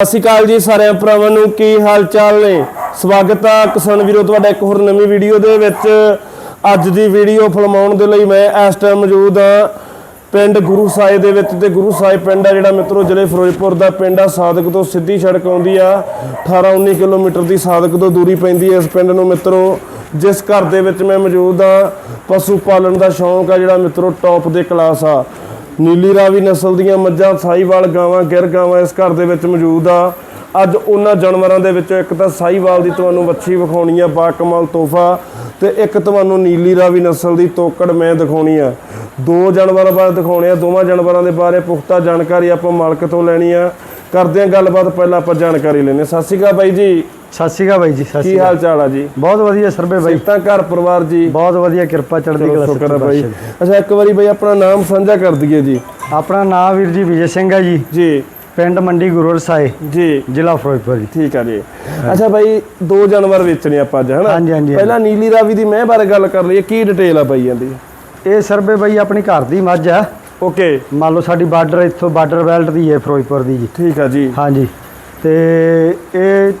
ਸਤਿ ਸ਼੍ਰੀ ਅਕਾਲ ਜੀ ਸਾਰਿਆਂ ਭਰਾਵਾਂ ਨੂੰ, ਕੀ ਹਾਲ ਚਾਲ ਨੇ? ਸਵਾਗਤ ਆ ਕਿਸਾਨ ਵੀਰੋ, ਤੁਹਾਡਾ ਇੱਕ ਹੋਰ ਨਵੀਂ ਵੀਡੀਓ ਦੇ ਵਿੱਚ। ਅੱਜ ਦੀ ਵੀਡੀਓ ਫਿਲਮਾਉਣ ਦੇ ਲਈ ਮੈਂ ਇਸ ਟਾਈਮ ਮੌਜੂਦ ਆ ਪਿੰਡ ਗੁਰੂ ਸਾਹਿਬ ਦੇ ਵਿੱਚ ਤੇ ਗੁਰੂ ਸਾਹਿਬ ਪਿੰਡ ਆ ਜਿਹੜਾ ਮਿੱਤਰੋ, ਜ਼ਿਲ੍ਹੇ ਫਿਰੋਜ਼ਪੁਰ ਦਾ ਪਿੰਡ ਆ। ਸਾਦਕ ਤੋਂ ਸਿੱਧੀ ਸੜਕ ਆਉਂਦੀ ਆ। 18 19 ਕਿਲੋਮੀਟਰ ਦੀ ਸਾਦਕ ਤੋਂ ਦੂਰੀ ਪੈਂਦੀ ਹੈ ਇਸ ਪਿੰਡ ਨੂੰ ਮਿੱਤਰੋ। ਜਿਸ ਘਰ ਦੇ ਵਿੱਚ ਮੈਂ ਮੌਜੂਦ ਆ। ਪਸ਼ੂ ਪਾਲਣ ਦਾ ਸ਼ੌਂਕ ਆ ਜਿਹੜਾ ਮਿੱਤਰੋ ਟੌਪ ਦੇ ਕਲਾਸ ਆ। ਨੀਲੀ ਰਾਵੀ ਨਸਲ ਦੀਆਂ ਮੱਝਾਂ ਸਾਈਵਾਲ ਗਾਵਾਂ, ਗਿਰ ਗਾਵਾਂ ਇਸ ਘਰ ਦੇ ਵਿੱਚ ਮੌਜੂਦ ਆ। ਅੱਜ ਉਹਨਾਂ ਜਾਨਵਰਾਂ ਦੇ ਵਿੱਚੋਂ ਇੱਕ ਤਾਂ ਸਾਈਵਾਲ ਦੀ ਤੁਹਾਨੂੰ ਵੱਛੀ ਵਿਖਾਉਣੀ ਆ, ਬਾਕਮਾਲ ਤੋਹਫਾ ਤੇ ਇੱਕ ਤੁਹਾਨੂੰ ਨੀਲੀ ਰਾਵੀ ਨਸਲ ਦੀ ਤੋਕੜ ਮੈਂ ਦਿਖਾਉਣੀ ਆ। ਦੋ ਜਾਨਵਰਾਂ ਬਾਰੇ ਦਿਖਾਉਣੇ ਆ, ਦੋਵਾਂ ਜਾਨਵਰਾਂ ਦੇ ਬਾਰੇ ਪੁਖਤਾ ਜਾਣਕਾਰੀ ਆਪਾਂ ਮਾਲਕ ਤੋਂ ਲੈਣੀ ਆ। ਕਰਦੇ ਆ ਗੱਲਬਾਤ, ਪਹਿਲਾਂ ਆਪਾਂ ਜਾਣਕਾਰੀ ਲੈਣੇ ਸਤਿ ਸ਼੍ਰੀ ਅਕਾਲ ਬਾਈ ਜੀ। ਸਤਿ ਸ਼੍ਰੀ ਅਕਾਲ ਬਾਈ ਜੀ ਸਤਿ ਸ਼੍ਰੀ ਕੀ ਹਾਲ ਚਾਲ ਆ ਜੀ? ਬਹੁਤ ਵਧੀਆ ਸਰਬੇ ਬਾਈ ਤਾਂ ਘਰ ਪਰਿਵਾਰ ਜੀ। ਬਹੁਤ ਵਧੀਆ ਕਿਰਪਾ ਚੜ੍ਹਦੀ ਕਲਾ ਸ਼ੁਕਰ ਹੈ ਬਾਈ। ਅੱਛਾ ਇੱਕ ਵਾਰੀ ਬਾਈ ਆਪਣਾ ਨਾਮ ਸਾਂਝਾ ਕਰ ਦਈਏ ਜੀ। ਆਪਣਾ ਨਾਮ ਵੀਰ ਜੀ ਵਿਜੇ ਸਿੰਘ ਹੈ ਜੀ। ਜੀ। ਪਿੰਡ ਮੰਡੀ ਗੁਰੂਰ ਸਾਏ ਜੀ। ਜ਼ਿਲ੍ਹਾ ਫਿਰੋਜ਼ਪੁਰ ਜੀ। ਠੀਕ ਆ ਜੀ। ਅੱਛਾ ਬਾਈ ਦੋ ਜਾਨਵਰ ਵੇਚਣੇ ਆਪਾਂ ਅੱਜ ਹਨਾ? ਹਾਂਜੀ, ਹਾਂਜੀ, ਪਹਿਲਾਂ ਨੀਲੀ ਰਾਵੀ ਦੀ ਮੈਂ ਬਾਰੇ ਗੱਲ ਕਰ ਲਈਏ ਕੀ ਡਿਟੇਲ ਆ ਬਾਈ ਜਾਂਦੀ ਇਹ ਸਰਬੇ ਬਾਈ ਆਪਣੀ ਘਰ ਦੀ ਮੱਝ ਹੈ ਓਕੇ। ਮੰਨ ਲਓ ਸਾਡੀ ਬਾਰਡਰ ਇੱਥੋਂ ਬਾਰਡਰ ਬੈਲਟ ਦੀ ਹੈ ਫਿਰੋਜ਼ਪੁਰ ਦੀ ਜੀ। ਠੀਕ ਆ ਜੀ। ਹਾਂਜੀ। ਤੇ ਇਹ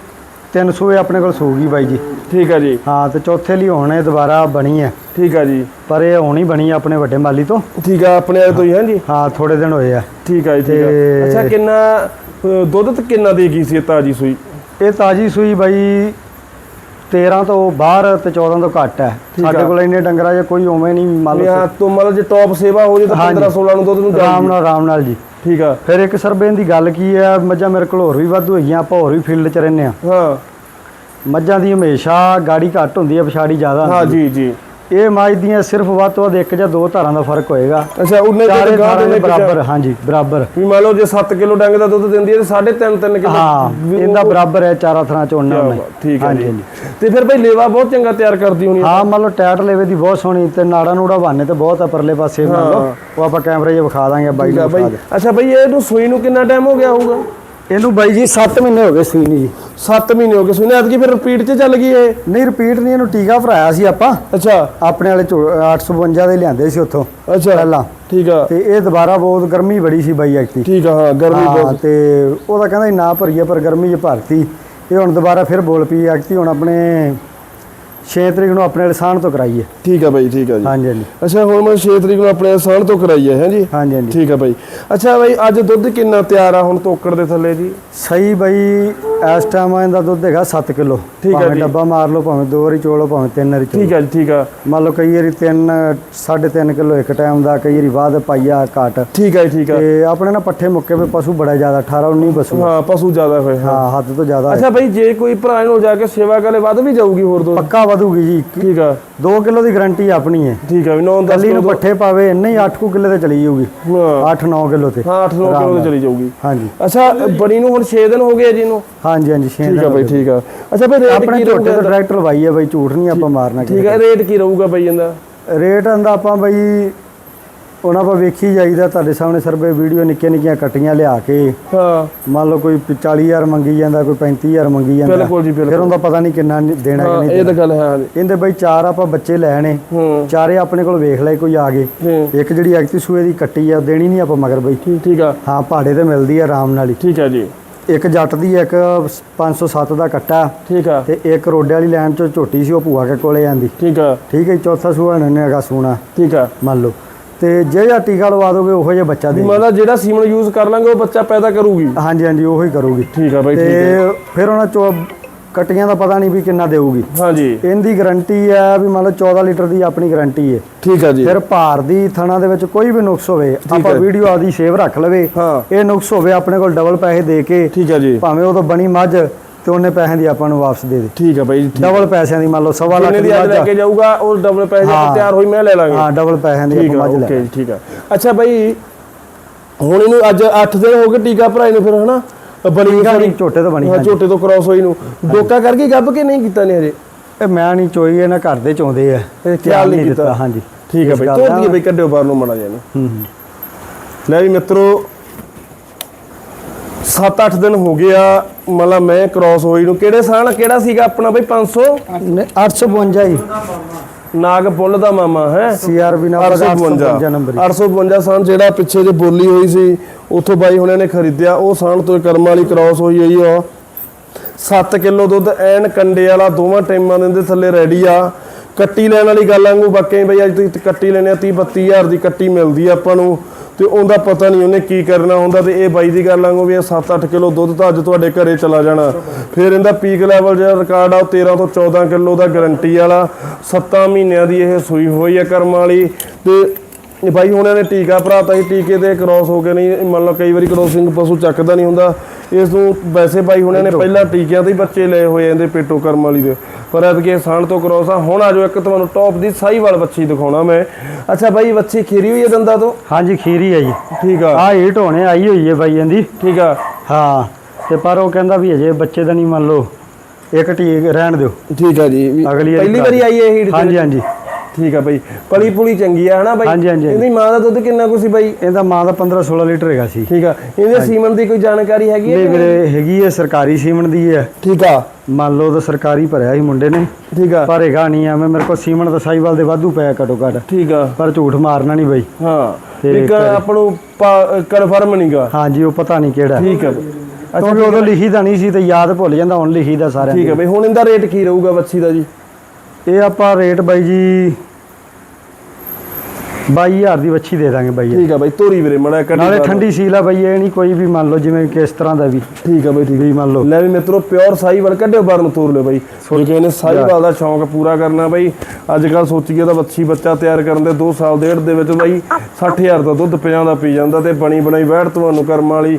300 ਆਪਣੇ ਕੋਲ ਸੂਗੀ ਬਾਈ ਜੀ। ਠੀਕ ਆ ਜੀ। ਹਾਂ ਤੇ ਚੌਥੇ ਲਈ ਹੁਣ ਇਹ ਦੁਬਾਰਾ ਬਣੀ ਹੈ ਠੀਕ ਆ ਜੀ। ਪਰ ਇਹ ਹੁਣ ਹੀ ਬਣੀ ਹੈ ਆਪਣੇ ਵੱਡੇ ਮਾਲੀ ਤੋਂ। ਠੀਕ ਆ ਆਪਣੇ ਵਾਲੇ ਤੋਂ ਹੀ ਹਾਂ ਜੀ? ਹਾਂ ਥੋੜੇ ਦਿਨ ਹੋਏ ਆ। ਠੀਕ ਆ ਜੀ ਠੀਕ ਤੇ- ਅੱਛਾ ਕਿੰਨਾ ਦੁੱਧ ਤੇ ਕਿੰਨਾ ਦੇ ਗਈ ਸੀ ਇਹ ਤਾਜੀ ਸੂਈ? ਇਹ ਤਾਜੀ ਸੂਈ ਬਾਈ 13 ਤੋਂ ਬਾਹਰ ਤੇ 14 ਤੋਂ ਘੱਟ ਹੈ। ਸਾਡੇ ਕੋਲ ਇੰਨੇ ਡੰਗਰਾ ਜੇ ਕੋਈ ਉਵੇਂ ਨਹੀਂ ਮੰਨ ਲਓ ਹਾਂ ਤੋਂ ਮਤਲਬ ਜੇ ਟੌਪ ਸੇਵਾ ਹੋ ਜੇ ਤਾਂ ਹਾਂਜੀ। 15 16 ਨੂੰ ਦੁੱਧ ਨੂੰ ਆਰਾਮ ਨਾਲ ਆਰਾਮ ਨਾਲ ਜੀ। ਠੀਕ ਆ। ਫਿਰ ਇੱਕ ਸਰਬੇਨ ਦੀ ਗੱਲ ਕੀ ਹੈ ਮੱਝਾਂ ਮੇਰੇ ਕੋਲ ਹੋਰ ਵੀ ਵਾਧੂ ਹੈਗੀਆਂ ਆਪਾਂ ਹੋਰ ਵੀ ਫੀਲਡ 'ਚ ਰਹਿੰਦੇ ਆ। ਹਾਂ। ਮੱਝਾਂ ਦੀ ਹਮੇਸ਼ਾ ਗਾੜੀ ਘੱਟ ਹੁੰਦੀ ਹੈ ਪਛਾੜੀ ਜ਼ਿਆਦਾ ਹਾਂ ਜੀ ਜੀ। ਇਹ ਮੱਝ ਦੀਆਂ ਸਿਰਫ ਵੱਧ ਤੋਂ ਵੱਧ ਇੱਕ ਜਾਂ ਦੋ ਧਾਰਾਂ ਦਾ ਫ਼ਰਕ ਹੋਏਗਾ। ਅੱਛਾ ਉਹਨੇ ਤੇ ਧਾਰਾਂ ਦੇ ਦੇ ਬਰਾਬਰ ਹਾਂਜੀ ਬਰਾਬਰ। ਵੀ ਮੰਨ ਲਓ ਜੇ 7 ਕਿਲੋ ਡੰਗ ਦਾ ਦੁੱਧ ਦਿੰਦੀ ਹੈ ਤੇ 3.5 3 ਕਿਲੋ ਹਾਂ ਇਹਦਾ ਬਰਾਬਰ ਹੈ ਚਾਰਾਂ ਥਰਾਂ ਚ ਉਹਨਾਂ ਨੇ ਠੀਕ ਹੈ ਹਾਂਜੀ, ਜੀ। ਤੇ ਫਿਰ ਭਾਈ ਲੇਵਾ ਬਹੁਤ ਚੰਗਾ ਤਿਆਰ ਕਰਦੀ ਹੋਣੀ ਹਾਂ ਮੰਨ ਲਓ ਟੈਟ ਲੇਵੇ ਦੀ ਬਹੁਤ ਸੋਹਣੀ ਤੇ ਨਾੜਾ ਨੂੜਾ ਬਾਨੇ ਤੇ ਬਹੁਤ ਆ ਪਰਲੇ ਪਾਸੇ ਮੰਨ ਲਓ। ਉਹ ਆਪਾਂ ਕੈਮਰੇ 'ਚ ਵਿਖਾ ਦਾਂਗੇ ਬਾਈ ਨੂੰ ਅੱਛਾ ਭਾਈ ਇਹਨੂੰ ਸੂਈ ਨੂੰ ਕਿੰਨਾ ਟਾਈਮ ਹੋ ਗਿਆ ਹੋਊਗਾ? ਇਹਨੂੰ ਬਾਈ ਜੀ 7 ਮਹੀਨੇ ਹੋ ਗਏ ਸੂਈ ਨੂੰ ਜੀ। 7 ਮਹੀਨੇ ਹੋ ਗਏ ਸੂਈ ਨੇ ਐਤਕੀ ਫਿਰ ਰਿਪੀਟ 'ਚ ਚੱਲ ਗਈ ਇਹ। ਨਹੀਂ ਰਿਪੀਟ ਨਹੀਂ ਇਹਨੂੰ ਟੀਕਾ ਭਰਾਇਆ ਸੀ ਆਪਾਂ। ਅੱਛਾ। ਆਪਣੇ ਵਾਲੇ ਚੋ- 852 ਦੇ ਲਿਆਂਦੇ ਸੀ ਉੱਥੋਂ ਅੱਛਾ। ਪਹਿਲਾਂ। ਠੀਕ ਆ। ਤੇ ਇਹ ਦੁਬਾਰਾ ਬਹੁਤ ਗਰਮੀ ਬੜੀ ਸੀ ਬਾਈ ਐਕਟੀ ਠੀਕ ਆ ਹਾਂ ਗਰਮੀ ਬਹੁਤ। ਤੇ ਉਹਦਾ ਕਹਿੰਦਾ ਨਾ ਭਰੀਏ ਪਰ ਗਰਮੀ 'ਚ ਭਰਤੀ। ਇਹ ਹੁਣ ਦੁਬਾਰਾ ਫਿਰ ਬੋਲ ਪਈ ਐਕਟੀ ਹੁਣ ਆਪਣੇ 6 ਤਰੀਕ ਨੂੰ ਆਪਣੇ ਲਸਾਨ ਤੋਂ ਕਰਾਈਏ। ਠੀਕ ਆ ਭਾਈ ਠੀਕ ਆ ਜੀ। ਹਾਂਜੀ ਹਾਂਜੀ। ਅੱਛਾ ਹੁਣ ਮੈਂ 6 ਤਰੀਕ ਨੂੰ ਆਪਣੇ ਸਾਨ ਤੋਂ ਕਰਾਈ ਹੈ ਹੈ ਜੀ? ਹਾਂਜੀ ਹਾਂਜੀ। ਠੀਕ ਆ ਭਾਈ ਅੱਛਾ ਭਾਈ ਅੱਜ ਦੁੱਧ ਕਿੰਨਾ ਤਿਆਰ ਆ ਹੁਣ ਤੋਕੜ ਦੇ ਥੱਲੇ ਜੀ? ਸਹੀ ਬਈ ਇਸ ਟਾਈਮ ਇਹਦਾ ਦੁੱਧ ਹੈਗਾ 7 ਕਿਲੋ। ਠੀਕ ਹੈ ਜੀ। ਡੱਬਾ ਮਾਰ ਲਓ ਭਾਵੇਂ ਦੋ ਵਾਰੀ ਚੋਲੋ ਭਾਵੇਂ ਤਿੰਨ ਵਾਰੀ ਚੋਲੋ। ਠੀਕ ਆ ਜੀ ਠੀਕ ਆ। ਮੰਨ ਲਓ ਕਈ ਵਾਰੀ 3 3.5 ਕਿਲੋ ਇੱਕ ਟਾਈਮ ਦਾ ਕਈ ਵਾਰੀ ਬਾਅਦ ਪਾਈਆ ਘਟ। ਠੀਕ ਆ ਜੀ ਠੀਕ ਆ। ਤੇ ਆਪਣੇ ਨਾ ਪੱਠੇ ਮੁੱਕੇ ਪੇ ਪਸ਼ੂ ਬੜਾ ਜ਼ਿਆਦਾ 18 19 ਪਸ਼ੂ ਹਾਂ ਪਸ਼ੂ ਜ਼ਿਆਦਾ ਹੋਏ ਹਾਂ। ਹਾਂ ਹੱਦ ਤੋਂ ਜ਼ਿਆਦਾ ਹੈ। ਅੱਛਾ ਭਾਈ ਜੇ ਕੋਈ ਭਰਾ ਨੂੰ ਜਾ ਕੇ ਸੇਵਾ ਕਰੇ ਵੱਧ ਵੀ ਜਾਊਗੀ ਹੋਰ ਦੋ ਪੱਕਾ ਵਧੂਗੀ ਜੀ। ਠੀਕ ਆ। 2 ਕਿਲੋ ਦੀ ਗਾਰੰਟੀ ਆਪਣੀ ਹੈ ਠੀਕ ਆ ਵੀ 9 10 ਕੱਲੀ ਕਿਲੋ ਨੂੰ ਪੱਠੇ ਪਾਵੇ ਇੰਨੇ ਹੀ 8 ਕੁ ਕਿੱਲੇ ਤੇ ਚਲੀ ਜਾਊਗੀ। ਹਾਂ। 8 9 ਕਿਲੋ ਤੇ। ਹਾਂ 8 9 ਕਿਲੋ ਤੇ ਚਲੀ ਜਾਊਗੀ। ਹਾਂਜੀ। ਅੱਛਾ ਬਣੀ ਨੂੰ ਹੁਣ 6 ਦਿਨ ਹੋ ਗਏ ਜੀ ਨੂੰ ਹਾਂਜੀ ਹਾਂਜੀ ਛੇ ਠੀਕ ਆ ਦਿਨ ਭਾਈ ਠੀਕ ਆ। ਅੱਛਾ ਰੇਟ ਆਪਣੇ ਝੋਟੇ ਤੋਂ ਟਰੈਕਟਰ ਲਵਾਈ ਹੈ ਬਾਈ ਝੂਠ ਨਹੀਂ ਆਪਾਂ ਮਾਰਨਾ ਠੀਕ ਆ ਰੇਟ ਕੀ ਰਹੂਗਾ ਭਾਈ ਇਹਦਾ? ਰੇਟ ਆਂਦਾ ਆਪਾਂ ਬਈ ਉਹਨਾਂ ਆਪਾਂ ਵੇਖੀ ਜਾਈਦਾ ਤੁਹਾਡੇ ਸਾਹਮਣੇ ਸਰਵੇ ਵੀਡੀਓ ਨਿੱਕੀਆਂ ਨਿੱਕੀਆਂ ਕੱਟੀਆਂ ਲਿਆ ਕੇ। ਹਾਂ। ਮੰਨ ਲਓ ਕੋਈ 40000 ਮੰਗੀ ਜਾਂਦਾ ਕੋਈ 35000 ਮੰਗੀ ਜਾਂਦਾ। ਬਿਲਕੁਲ ਜੀ, ਬਿਲਕੁਲ। ਫਿਰ ਉਹਦਾ ਪਤਾ ਨਹੀਂ ਕਿੰਨਾ ਨੀ- ਦੇਣਾ ਕਿ ਨਹੀਂ ਇਹ ਤਾਂ ਗੱਲ ਹੈ ਇਹਦੇ ਬਈ ਚਾਰ ਆਪਾਂ ਬੱਚੇ ਲੈਣੇ ਚਾਰੇ ਆਪਣੇ ਕੋਲ ਵੇਖ ਲਏ ਕੋਈ ਆ ਗਏ। ਇੱਕ ਜਿਹੜੀ ਐਕਟੀ ਸੂਏ ਦੀ ਕੱਟੀ ਆ ਦੇਣੀ ਨਹੀਂ ਆਪਾਂ ਮਗਰ ਬਈ। ਠੀਕ ਆ। ਹਾਂ ਪਹਾੜੇ ਤੇ ਮਿਲਦੀ ਆ ਆਰਾਮ ਨਾਲ ਹੀ। ਠੀਕ ਆ ਜੀ। ਇੱਕ ਜੱਟ ਦੀ ਇੱਕ 507 ਦਾ ਕੱਟਾ। ਠੀਕ ਆ। ਤੇ ਇੱਕ ਰੋਡੇ ਵਾਲੀ ਲਾਈਨ ਚੋਂ ਝੋਟੀ ਸੀ ਉਹ ਭੂਆ ਕੇ ਕੋਲੇ ਆਂਦੀ। ਠੀਕ ਆ। ਠੀਕ ਹੈ ਚੌਥਾ ਸੂਆ ਇਹਨੇ ਹੈਗਾ ਸੂਣਾ ਠੀਕ ਆ। ਮੰਨ ਲਓ। ਤੇ ਜਿਹੜਾ ਟੀਕਾ ਲਵਾ ਦੋਗੇ ਉਹੋ ਜਿਹਾ ਬੱਚਾ ਦੇ ਮਤਲਬ ਜਿਹੜਾ ਸੀਮਨ ਯੂਜ਼ ਕਰ ਲਾਂਗੇ ਉਹ ਬੱਚਾ ਪੈਦਾ ਕਰੂਗੀ? ਹਾਂਜੀ ਹਾਂਜੀ ਉਹੋ ਹੀ ਕਰੂਗੀ। ਠੀਕ ਆ ਠੀਕ ਤੇ ਫਿਰ ਉਹਨਾਂ ਚੋ ਕਟੀਆਂ ਦਾ ਪਤਾ ਨਹੀਂ ਵੀ ਕਿੰਨਾ ਦੇਊਗੀ। ਹਾਂਜੀ। ਇਹਦੀ ਗਾਰੰਟੀ ਹੈ ਵੀ ਮੰਨ ਲਓ 14 ਲੀਟਰ ਦੀ ਆਪਣੀ ਗਾਰੰਟੀ ਹੈ ਠੀਕ ਆ ਜੀ। ਫਿਰ ਭਾਰ ਦੀ ਥਣਾ ਦੇ ਵਿੱਚ ਕੋਈ ਵੀ ਨੁਕਸ ਹੋਵੇ ਆਪਾਂ। ਵੀਡੀਓ ਆਦੀ ਸੇਵ ਰੱਖ ਲਵੇ। ਇਹ ਨੁਕਸ ਹੋਵੇ ਆਪਣੇ ਕੋਲ ਡਬਲ ਪੈਸੇ ਦੇ ਕੇ ਠੀਕ ਆ ਜੀ। ਭਾਵੇਂ ਉਹ ਤੋਂ ਬਣੀ ਮੱਝ ਤੇ ਉਹਨੇ ਪੈਸਿਆਂ ਦੀ ਆਪਾਂ ਨੂੰ ਵਾਪਸ ਦੇ ਦੇ ਠੀਕ ਭਾਈ ਠੀਕ ਡਬਲ ਪੈਸਿਆਂ ਦੀ ਮੰਨ ਲਓ ਸਵਾ ਲੱਖ ਦੀ ਦੀ ਅੱਜ ਲੈ ਕੇ ਜਾਊਗਾ? ਉਹ ਡਬਲ ਪੈਸੇ ਹਾਂ। ਤਿਆਰ ਹੋਈ ਮੈਂ ਲੈ ਲਾਂਗੇ। ਹਾਂ ਡਬਲ ਪੈਸਿਆਂ ਦੀ ਠੀਕ ਆਪਾਂ ਮੱਝ ਲੈ ਓਕੇ ਠੀਕ ਆ। ਅੱਛਾ ਭਾਈ ਹੁਣ ਇਹਨੂੰ ਅੱਜ 8 ਦਿਨ ਹੋ ਗਏ ਟੀਕਾ ਭਰਾਈ ਨੂੰ ਫਿਰ ਹਨਾ? ਬਣੀ ਸਾਰੀ। ਝੋਟੇ ਤੋਂ ਬਣੀ ਹਾਂ। ਝੋਟੇ ਤੋਂ ਕ੍ਰਾਸ ਹੋਈ ਨੂੰ। ਡੋਕਾ ਕਰਕੇ ਗੱਭ ਕੇ ਨਹੀਂ ਕੀਤਾ ਨੇ ਹਜੇ? ਇਹ ਮੈਂ ਨਹੀਂ ਚੋਈ ਇਹਨਾਂ ਘਰ ਦੇ ਚੋਂਦੇ ਆ। ਇਹ ਖਿਆਲ ਨਹੀਂ ਕੀਤਾ। ਹਾਂਜੀ। ਠੀਕ ਭਾਈ ਗੱਲ ਤੋੜ ਦਾ- ਦਈਏ ਭਾਈ ਕੱਢਿਓ ਬਾਹਰ ਨੂੰ ਮੜਾ ਜਾਨੂੰ ਹੂੰ ਹੂੰ। ਲੈ ਵੀ ਮਿੱਤਰੋ 7-8 ਦਿਨ ਹੋ ਗਿਆ ਮਤਲਬ ਮੈਂ ਕ੍ਰਾਸ ਹੋਈ ਨੂੰ। ਕਿਹੜੇ ਸਾਲ ਕਿਹੜਾ ਸੀਗਾ ਆਪਣਾ ਬਈ? 500 ਨਹੀਂ, 852 ਜੀ। ਨਾਗ ਪੁੱਲ ਦਾ ਮਾਮਾ ਹੈ? ਸੀਆਰਬੀ ਨਾਲ 852 ਨੰਬਰ 852 852 ਸਾਨ ਜਿਹੜਾ ਪਿੱਛੇ ਜੇ ਬੋਲੀ ਹੋਈ ਸੀ ਉੱਥੋਂ ਬਾਈ ਹੁਣਾਂ ਨੇ ਖਰੀਦਿਆ ਉਹ ਸਾਨ ਤੋਂ ਕਰਮ ਵਾਲੀ ਕ੍ਰਾਸ ਹੋਈ ਹੋਈ ਆ। 7 ਕਿਲੋ ਦੁੱਧ ਐਨ ਕੰਡੇ ਵਾਲਾ ਦੋਵਾਂ ਟਾਈਮਾਂ ਦੇ ਥੱਲੇ ਰੈਡੀ ਆ। ਕੱਟੀ ਲੈਣ ਵਾਲੀ ਗੱਲ ਵਾਂਗੂ ਬਾਕੀ ਬਈ ਅੱਜ ਤੁਸੀਂ ਕੱਟੀ ਲੈਣੇ ਆ 30 32000 ਦੀ ਕੱਟੀ ਮਿਲਦੀ ਆ ਆਪਾਂ ਨੂੰ। ਤੇ ਉਹਦਾ ਪਤਾ ਨਹੀਂ ਉਹਨੇ ਕੀ ਕਰਨਾ ਹੁੰਦਾ ਤੇ ਇਹ ਬਾਈ ਦੀ ਗੱਲ ਵਾਂਗੂ ਵੀ ਇਹ 7-8 ਕਿਲੋ ਦੁੱਧ ਤਾਂ ਅੱਜ ਤੁਹਾਡੇ ਘਰੇ ਚਲਾ ਜਾਣਾ। ਫਿਰ ਇਹਦਾ ਪੀਕ ਲੈਵਲ ਜਿਹੜਾ ਰਿਕਾਰਡ ਆ ਉਹ 13 ਤੋਂ 14 ਕਿਲੋ ਦਾ ਗਾਰੰਟੀ ਵਾਲਾ। 7 ਮਹੀਨਿਆਂ ਦੀ ਇਹ ਸੂਈ ਹੋਈ ਆ ਕਰਮ ਵਾਲੀ ਤੇ ਇਹ ਬਾਈ ਹੁਣਾਂ ਨੇ ਟੀਕਾ ਭਰਾਤਾ ਸੀ, ਟੀਕੇ ਤੇ ਕ੍ਰਾਸ ਹੋ ਕੇ ਨਹੀਂ, ਮੰਨ ਲਓ ਕਈ ਵਾਰੀ ਕ੍ਰਾਸਿੰਗ ਪਸ਼ੂ ਚੱਕਦਾ ਨਹੀਂ ਹੁੰਦਾ। ਇਸ ਨੂੰ ਵੈਸੇ ਬਾਈ ਹੁਣਾਂ ਨੇ ਪਹਿਲਾਂ ਟੀਕਿਆਂ ਤੇ ਹੀ ਬੱਚੇ ਲਏ ਹੋਏ ਇਹਦੇ ਪੇਟੋ ਕਰਮ ਵਾਲੀ ਦੇ। ਪਰ ਐਤਕੀ ਸਾਣ ਤੋਂ ਕ੍ਰਾਸ ਆ ਹੁਣ ਆਜੋ ਇੱਕ ਤੁਹਾਨੂੰ ਟੌਪ ਦੀ ਸਾਈਵਾਲ ਬੱਚੀ ਦਿਖਾਉਣਾ ਮੈਂ। ਅੱਛਾ ਬਾਈ ਬੱਚੀ ਖੀਰੀ ਹੋਈ ਹੈ ਦੰਦਾਂ ਤੋਂ? ਹਾਂਜੀ ਖੀਰੀ ਹੈ ਜੀ। ਠੀਕ ਆ। ਆ ਹੀਟ ਹੋਣੇ ਆਈ ਹੋਈ ਹੈ ਬਾਈ ਇਹਦੀ ਠੀਕ ਆ। ਹਾਂ ਤੇ ਪਰ ਉਹ ਕਹਿੰਦਾ ਵੀ ਅਜੇ ਬੱਚੇ ਦਾ ਨਹੀਂ ਮੰਨ ਲਓ। ਇੱਕ ਟੀਕ ਰਹਿਣ ਦਿਓ। ਠੀਕ ਆ ਜੀ। ਵੀ ਅਗਲੀ ਵਾਰੀ ਪਹਿਲੀ ਵਾਰੀ ਆਈ ਹੈ ਹੀਟ ਹਾਂਜੀ ਹਾਂਜੀ। ਠੀਕ ਆ ਬਾਈ। ਪਲੀ ਪੁਲੀ ਚੰਗੀ ਆ ਹਨਾ ਬਾਈ? ਹਾਂਜੀ, ਹਾਂਜੀ, ਹਾਂਜੀ। ਇਹਦੀ ਮਾਂ ਦਾ ਦੁੱਧ ਕਿੰਨਾ ਕੁ ਸੀ ਬਾਈ? ਇਹਦਾ ਮਾਂ ਦਾ 15 16 ਲੀਟਰ ਹੈਗਾ ਸੀ। ਠੀਕ ਆ। ਇਹਦੇ ਸੀਮਨ ਦੀ ਕੋਈ ਜਾਣਕਾਰੀ ਹੈਗੀ ਇਹ ਹੈ ਵੀਰੇ ਹੈਗੀ ਹੈ ਸਰਕਾਰੀ ਸੀਮਨ ਦੀ ਹੈ ਠੀਕ ਆ। ਮੰਨ ਲਓ ਤਾਂ ਸਰਕਾਰੀ ਭਰਿਆ ਸੀ ਮੁੰਡੇ ਨੇ। ਠੀਕ ਆ। ਪਰ ਹੈਗਾ ਨਹੀਂ ਐਵੇਂ ਮੇਰੇ ਕੋਲ ਸੀਮਨ ਦਾ ਸਾਈਵਾਲ ਦੇ ਵਾਧੂ ਪਿਆ ਘਟੋ ਘਟ ਠੀਕ ਆ। ਪਰ ਝੂਠ ਮਾਰਨਾ ਨਹੀਂ ਬਈ। ਹਾਂ। ਤੇ ਇੱਕ ਘਰੇ- ਆਪਾਂ ਨੂੰ ਕਨਫਰਮ ਨਹੀਂਗਾ। ਹਾਂਜੀ ਉਹ ਪਤਾ ਨਹੀਂ ਕਿਹੜਾ। ਠੀਕ ਆ। ਅੱਛਾ ਕਿਉਂਕਿ ਉਦੋਂ ਲਿਖੀ ਤਾਂ ਨਹੀਂ ਸੀ ਤੇ ਯਾਦ ਭੁੱਲ ਜਾਂਦਾ ਹੁਣ ਲਿਖੀ ਦਾ ਸਾਰਿਆਂ ਠੀਕ ਆ ਬਈ ਹੁਣ ਇਹਦਾ ਰੇਟ ਕੀ ਰਹੂਗਾ ਬੱਚੀ ਦਾ ਜੀ? ਇਹ ਆਪਾਂ ਰੇਟ ਬਾਈ ਜੀ 22000 ਦੀ ਵੱਛੀ ਦੇ ਦਾਂਗੇ ਬਾਈ। ਠੀਕ ਆ ਬਈ ਤੋਰੀ ਵੀਰੇ ਮੜਾ ਕੱਢੀ ਨਾਲੇ। ਠੰਡੀ ਸੀਲ ਆ ਬਾਈ ਇਹ ਨਹੀਂ ਕੋਈ ਵੀ ਮੰਨ ਲਓ ਜਿਵੇਂ ਕਿ ਇਸ ਤਰ੍ਹਾਂ ਦਾ ਵੀ। ਠੀਕ ਆ ਬਈ ਠੀਕ ਵੀ ਮੰਨ ਲਓ। ਲੈ ਵੀ ਮਿੱਤਰੋ ਪਿਓਰ ਸਾਈਵਾਲ ਕੱਢਿਓ ਬਾਹਰ ਨੂੰ ਤੋਰ ਲਿਓ ਬਾਈ। ਜੇ ਕਿਸੇ ਨੇ ਸਾਈਵਾਲ ਦਾ ਸ਼ੌਂਕ ਪੂਰਾ ਕਰਨਾ ਬਾਈ ਅੱਜ ਕੱਲ ਸੋਚੀਏ ਤਾਂ ਬੱਚੀ ਬੱਚਾ ਤਿਆਰ ਕਰਨ ਦੇ 2 ਸਾਲ ਡੇਢ ਦੇ ਵਿੱਚ ਬਾਈ 60000 ਦਾ ਦੁੱਧ ਪਿਆਂ ਦਾ ਪੀ ਜਾਂਦਾ ਤੇ ਬਣੀ ਬਣਾਈ ਵਹਿੜ ਤੁਹਾਨੂੰ ਕਰਮ ਵਾਲੀ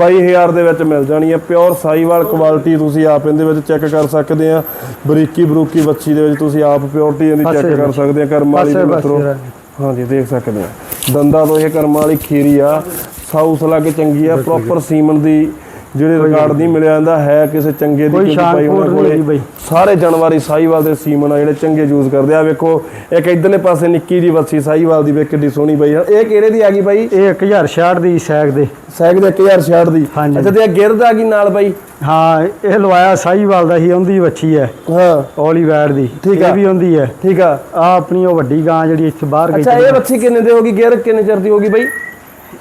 22000 ਦੇ ਵਿੱਚ ਮਿਲ ਜਾਣੀ ਹੈ ਪਿਓਰ ਸਾਈਵਾਲ ਕੁਆਲਿਟੀ ਤੁਸੀਂ ਆਪ ਇਹਦੇ ਵਿੱਚ ਚੈੱਕ ਕਰ ਸਕਦੇ ਆ। ਬਰੀਕੀ ਬਰੂਕੀ ਬੱਚੀ ਦੇ ਵਿੱਚ ਤੁਸੀਂ ਆਪ ਪਿਓਰਟੀ ਇਹਦੀ ਚੈੱਕ ਕਰ ਸਕਦੇ ਆ ਕਰਮ ਵਾਲੀ ਮਿੱਤਰੋ। ਹਾਂਜੀ ਦੇਖ ਸਕਦੇ ਆ। ਦੰਦਾਂ ਤੋਂ ਇਹ ਕਰਮ ਵਾਲੀ ਖੀਰੀ ਆ। ਸਾਊਸ ਲੱਗ ਚੰਗੀ ਆ ਪ੍ਰੋਪਰ ਸੀਮਨ ਦੀ ਜਿਹੜੇ ਰਿਕਾਰਡ ਨਹੀਂ ਮਿਲਿਆ ਜਾਂਦਾ ਹੈ ਕਿਸੇ ਚੰਗੇ ਦੀ ਕੋਈ ਕਿਉਂਕਿ ਭਾਈ ਉਹਨਾਂ ਕੋਲੇ। ਸਾਰੇ ਜਾਨਵਾਰੀ ਸਾਈਵਾਲ ਦੇ ਸੀਮਨ ਆ ਜਿਹੜੇ ਚੰਗੇ ਯੂਜ਼ ਕਰਦੇ ਆ। ਵੇਖੋ ਇੱਕ ਇਧਰਲੇ ਪਾਸੇ ਨਿੱਕੀ ਦੀ ਵੱਛੀ ਸਾਈਵਾਲ ਦੀ ਵੇਖ ਕਿੱਡੀ ਸੋਹਣੀ ਬਈ ਇਹ ਕਿਹੜੇ ਦੀ ਆ ਗਈ ਬਾਈ? ਇਹ 1066 ਦੀ ਸੈਕ ਦੇ। ਸੈਕ ਦੇ 1066 ਦੀ। ਅੱਛਾ ਤੇ ਇਹ ਗਿਰਦ ਆ ਗਈ ਨਾਲ ਬਾਈ? ਹਾਂ ਇਹ ਲਵਾਇਆ ਸਾਈਵਾਲ ਦਾ ਹੀ ਉਹਦੀ ਵੱਛੀ ਹੈ। ਹਾਂ। ਔਲੀ ਵੈੜ ਦੀ। ਠੀਕ ਆ। ਇਹ ਵੀ ਹੁੰਦੀ ਹੈ। ਠੀਕ ਆ। ਆ ਆਪਣੀ ਉਹ ਵੱਡੀ ਗਾਂ ਜਿਹੜੀ ਇੱਥੇ ਬਾਹਰ ਗਈ ਅੱਛਾ ਇਹ ਵੱਛੀ ਕਿੰਨੇ ਦੀ ਹੋਗੀ ਗਿਰ ਕਿੰਨੇ ਚਿਰ ਦੀ ਹੋਗੀ ਬਾਈ?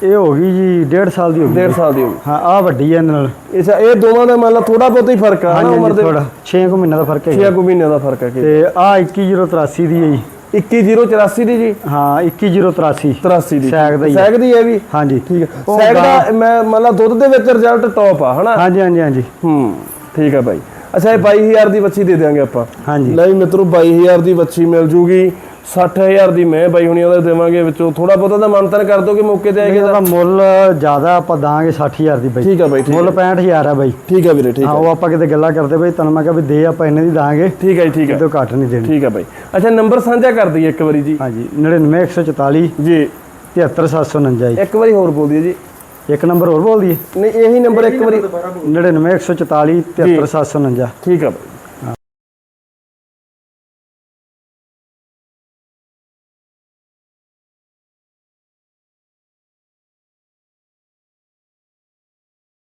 ਇਹ ਹੋ ਗਈ ਜੀ 1.5 ਸਾਲ ਦੀ ਹੋ ਗਈ। 1.5 ਸਾਲ ਦੀ ਹਾਂ ਆ ਵੱਡੀ ਹੈ ਨਾਲ। ਅੱਛਾ ਇਹ ਦੋਵਾਂ ਦਾ ਮੰਨ ਲਾ ਥੋੜਾ ਬਹੁਤ ਹੀ ਫ਼ਰਕ ਆ ਨਾ ਉਮਰ ਦੇ ਥੋੜਾ 6 ਕੁ ਮਹੀਨਾ ਦਾ ਫ਼ਰਕ ਹੈ 6 ਕੁ ਮਹੀਨਿਆਂ ਦਾ ਫ਼ਰਕ ਹੈ ਕਿ। ਤੇ ਆ 21083 ਦੀ ਹੈ ਜੀ। 21084 ਦੀ ਜੀ? ਹਾਂ 21083 83 ਦੀ। ਸੈਕ ਦਾ। ਸੈਕ ਦੀ ਹੈ ਵੀ? ਹਾਂਜੀ। ਠੀਕ ਹੈ ਉਹ ਸੈਕ ਗਾਂ- ਦਾ ਮੈਂ ਮੰਨ ਲਾ ਦੁੱਧ ਦੇ ਵਿੱਚ ਰਿਜ਼ਲਟ ਟੌਪ ਆ ਹਨਾ? ਹਾਂਜੀ ਹਾਂਜੀ ਹਾਂਜੀ। ਹੂੰ ਠੀਕ ਹੈ ਬਾਈ। ਅੱਛਾ ਇਹ 22000 ਦੀ ਬੱਚੀ ਦੇ ਦਿਆਂਗੇ ਆਪਾਂ। ਹਾਂਜੀ। ਲੈ ਮਿੱਤਰੋ 22000 ਦੀ ਬੱਚੀ ਮਿਲ ਜੂਗੀ। 60000 ਦੀ ਮੈਂ ਬਾਈ ਹੁਣੀਆਂ ਦਾ ਦੇਵਾਂਗੇ ਵਿੱਚੋਂ। ਥੋੜਾ ਬਹੁਤਾ ਤਾਂ ਮੰਤਨ ਕਰ ਦੋਗੇ ਮੌਕੇ ਤੇ ਆਏਗਾ ਇਹਦਾ ਮੁੱਲ ਜ਼ਿਆਦਾ ਆਪਾਂ ਦਾਂਗੇ 60000 ਦੀ ਬਾਈ। ਠੀਕ ਹੈ ਬਾਈ ਮੁੱਲ 65000 ਆ ਬਾਈ। ਠੀਕ ਹੈ ਵੀਰੇ ਠੀਕ ਹਾਂ ਹੈ ਉਹ ਆਪਾਂ ਕਿਤੇ ਗੱਲਾਂ ਕਰਦੇ ਬਾਈ ਤੈਨੂੰ ਮੈਂ ਕਿਹਾ ਵੀ ਦੇ ਆਪਾਂ ਇੰਨੇ ਦੀ ਦਾਂਗੇ। ਠੀਕ ਹੈ ਜੀ, ਠੀਕ ਹੈ ਇਹਦੋਂ ਘੱਟ ਨਹੀਂ ਦੇਣੀ। ਠੀਕ ਹੈ ਬਾਈ। ਅੱਛਾ ਨੰਬਰ ਸਾਂਝਾ ਕਰ ਦਈਏ ਇੱਕ ਵਾਰੀ ਜੀ। ਹਾਂਜੀ 99144 ਜੀ। 73749 ਜੀ। ਇੱਕ ਵਾਰੀ ਹੋਰ ਬੋਲ ਦਈਏ ਜੀ। ਇੱਕ ਨੰਬਰ ਹੋਰ ਬੋਲ ਦਈਏ। ਨਹੀਂ ਇਹੀ ਨੰਬਰ ਇੱਕ ਵਾਰੀ 99144 73749 ਠੀਕ ਹੈ ਬਾਈ।